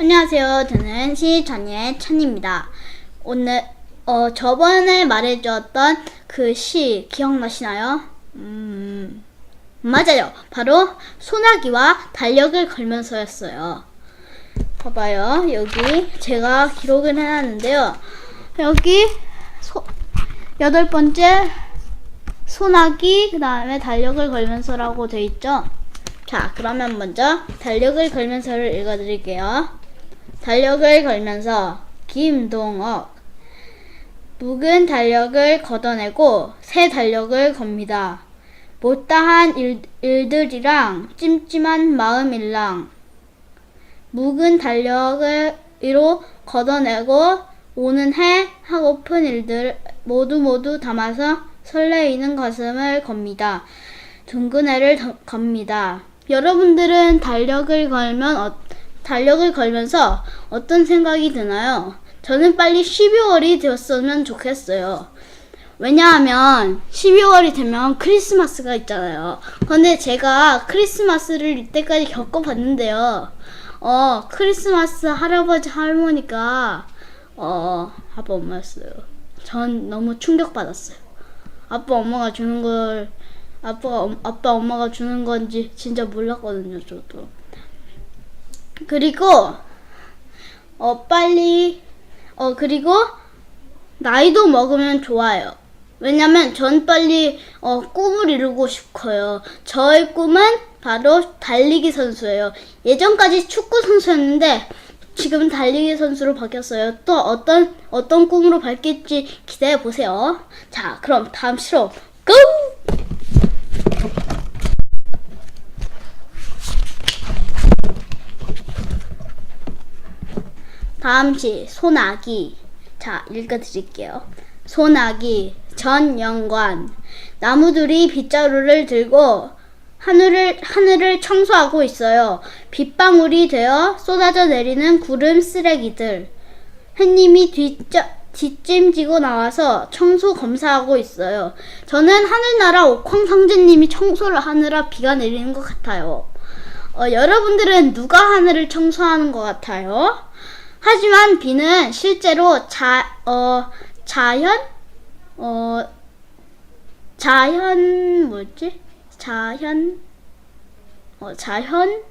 안녕하세요. 저는 시전의 찬입니다. 오늘 어 저번에 말해주었던 그 시 기억나시나요? 음 맞아요. 바로 소나기와 달력을 걸면서였어요. 봐봐요. 여기 제가 기록을 해놨는데요. 여기 소, 여덟 번째 소나기 그 다음에 달력을 걸면서라고 돼 있죠. 자, 그러면 먼저 달력을 걸면서를 읽어드릴게요. 달력을 걸면서 김동억 묵은 달력을 걷어내고 새 달력을 겁니다. 못다한 일, 일들이랑 찜찜한 마음일랑 묵은 달력을 위로 걷어내고 오는 해 하고픈 일들 모두 모두 담아서 설레이는 가슴을 겁니다. 둥근 해를 더- 겁니다. 여러분들은 달력을 걸면 어, 달력을 걸면서 어떤 생각이 드나요? 저는 빨리 12월이 되었으면 좋겠어요. 왜냐하면 12월이 되면 크리스마스가 있잖아요. 근데 제가 크리스마스를 이때까지 겪어봤는데요. 어, 크리스마스 할아버지 할머니가 어, 아빠 엄마였어요. 전 너무 충격받았어요. 아빠 엄마가 주는 걸 아빠가 엄- 아빠 엄마가 주는 건지 진짜 몰랐거든요, 저도. 그리고 어 빨리 어 그리고 나이도 먹으면 좋아요. 왜냐면 전 빨리 어 꿈을 이루고 싶어요. 저의 꿈은 바로 달리기 선수예요. 예전까지 축구 선수였는데 지금 달리기 선수로 바뀌었어요. 또 어떤 어떤 꿈으로 바뀔지 기대해 보세요. 자, 그럼 다음 시로 고! 다음 시 소나기. 자, 읽어드릴게요. 소나기 전영관 나무들이 빗자루를 들고 하늘을 하늘을 청소하고 있어요. 빗방울이 되어 쏟아져 내리는 구름 쓰레기들. 햇님이 뒷자, 뒷짐지고 나와서 청소 검사하고 있어요. 저는 하늘나라 옥황상제님이 청소를 하느라 비가 내리는 것 같아요. 어, 여러분들은 누가 하늘을 청소하는 것 같아요? 하지만 비는 실제로 자, 어, 자연, 어, 자연, 뭐지? 자연, 어, 자연,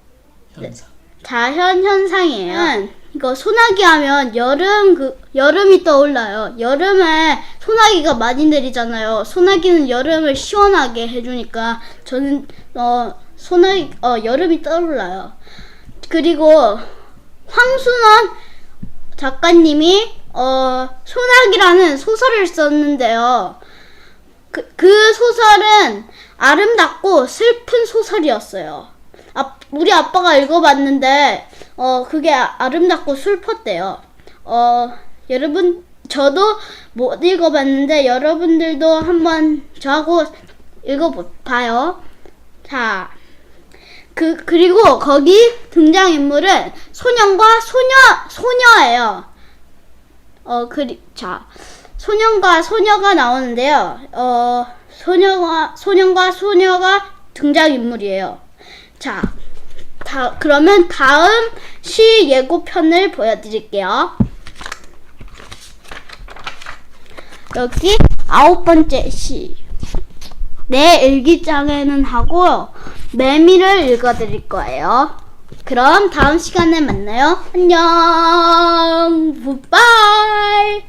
현상. 자연 현상이에요. 이거 소나기 하면 여름 그 여름이 떠올라요. 여름에 소나기가 많이 내리잖아요. 소나기는 여름을 시원하게 해주니까 저는 어 소나기 어 여름이 떠올라요. 그리고 황순원 작가님이 어 소나기라는 소설을 썼는데요. 그, 그 소설은 아름답고 슬픈 소설이었어요. 아, 우리 아빠가 읽어봤는데, 어, 그게 아- 아름답고 슬펐대요. 어, 여러분, 저도 못 읽어봤는데, 여러분들도 한번 저하고 읽어봐요. 자, 그, 그리고 거기 등장 인물은 소년과 소녀, 소녀예요. 어, 그리, 자, 소년과 소녀가 나오는데요. 어, 소녀가, 소년과 소녀가 등장 인물이에요. 자, 다, 그러면 다음 시 예고편을 보여드릴게요. 여기 아홉 번째 시. 내 일기장에는 하고 매미를 읽어드릴 거예요. 그럼 다음 시간에 만나요. 안녕. 굿바이.